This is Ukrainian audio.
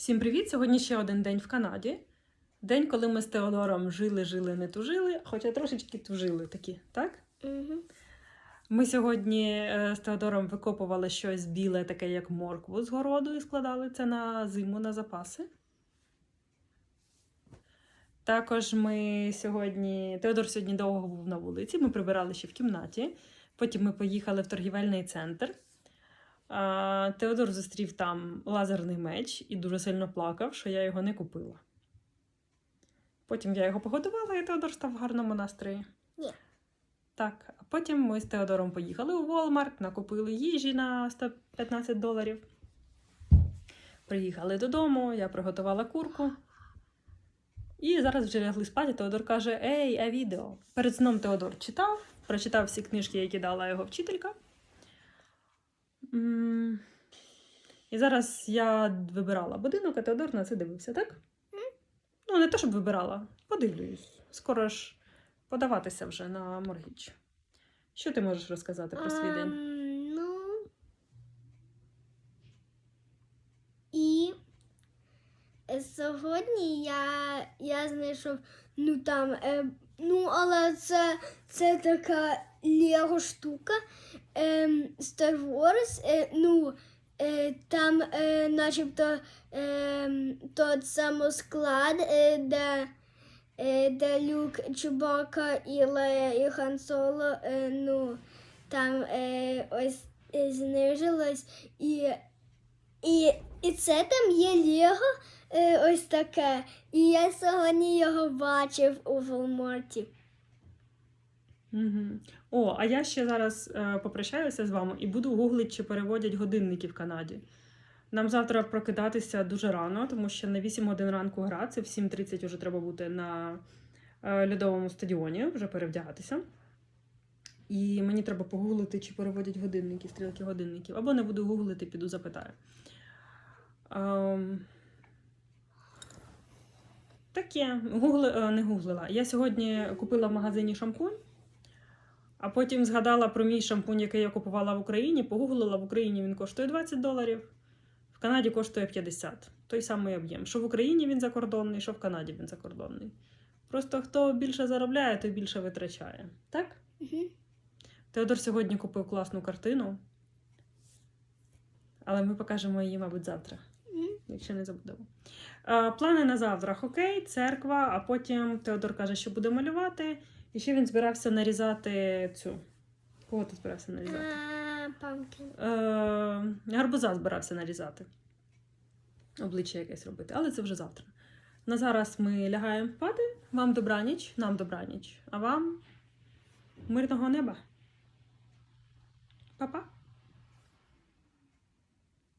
Всім привіт! Сьогодні ще один день в Канаді. День, коли ми з Теодором жили, жили, не тужили, хоча трошечки тужили такі, так? Угу. Ми сьогодні е, з Теодором викопували щось біле, таке як моркву з городу, і складали це на зиму на запаси. Також ми сьогодні, Теодор сьогодні довго був на вулиці, ми прибирали ще в кімнаті. Потім ми поїхали в торгівельний центр. Теодор зустрів там лазерний меч і дуже сильно плакав, що я його не купила. Потім я його погодувала, і Теодор став в гарному настрої. Ні. Так, а потім ми з Теодором поїхали у Walmart, накупили їжі на 115 доларів. Приїхали додому, я приготувала курку. І зараз вже лягли спати. Теодор каже: Ей, а відео. Перед сном Теодор читав, прочитав всі книжки, які дала його вчителька. І зараз я вибирала будинок, а Теодор на це дивився, так? Ну, не те, щоб вибирала, подивлюсь. Скоро ж подаватися вже на моргіч. Що ти можеш розказати про свій день? Ем, ну. І е, сьогодні я, я знайшов, ну там, е, ну, але це, це така лего штука. Е, Star Wars, е, ну, е, там е, начебто е, тот самосклад, е, де, е, де Люк, Чубака і Лея і Хан Соло, е, ну, там е, ось е, знижилось. І, і, і це там є Лего е, ось таке. І я сьогодні його бачив у Волмарті. Угу. О, а я ще зараз е, попрощаюся з вами і буду гуглити, чи переводять годинники в Канаді. Нам завтра прокидатися дуже рано, тому що на 8 годин ранку гра, це в 7.30 вже треба бути на е, льодовому стадіоні, вже перевдягатися. І мені треба погуглити, чи переводять годинники, стрілки годинників. Або не буду гуглити, піду запитаю. Ем... Таке, Гугли, е, не гуглила. Я сьогодні купила в магазині шампунь, а потім згадала про мій шампунь, який я купувала в Україні. Погуглила, в Україні він коштує 20 доларів, в Канаді коштує 50. Той самий об'єм. Що в Україні він закордонний, що в Канаді він закордонний. Просто хто більше заробляє, той більше витрачає. Так? Угу. Теодор сьогодні купив класну картину. Але ми покажемо її, мабуть, завтра, якщо не забудемо. Е, Плани на завтра: хокей, церква, а потім Теодор каже, що буде малювати. І ще він збирався нарізати цю. Кого ти збирався нарізати? Пампкін. Е, гарбуза збирався нарізати. Обличчя якесь робити, але це вже завтра. На зараз ми лягаємо спати. Вам добраніч, нам добраніч, а вам мирного неба. Papa? Pa.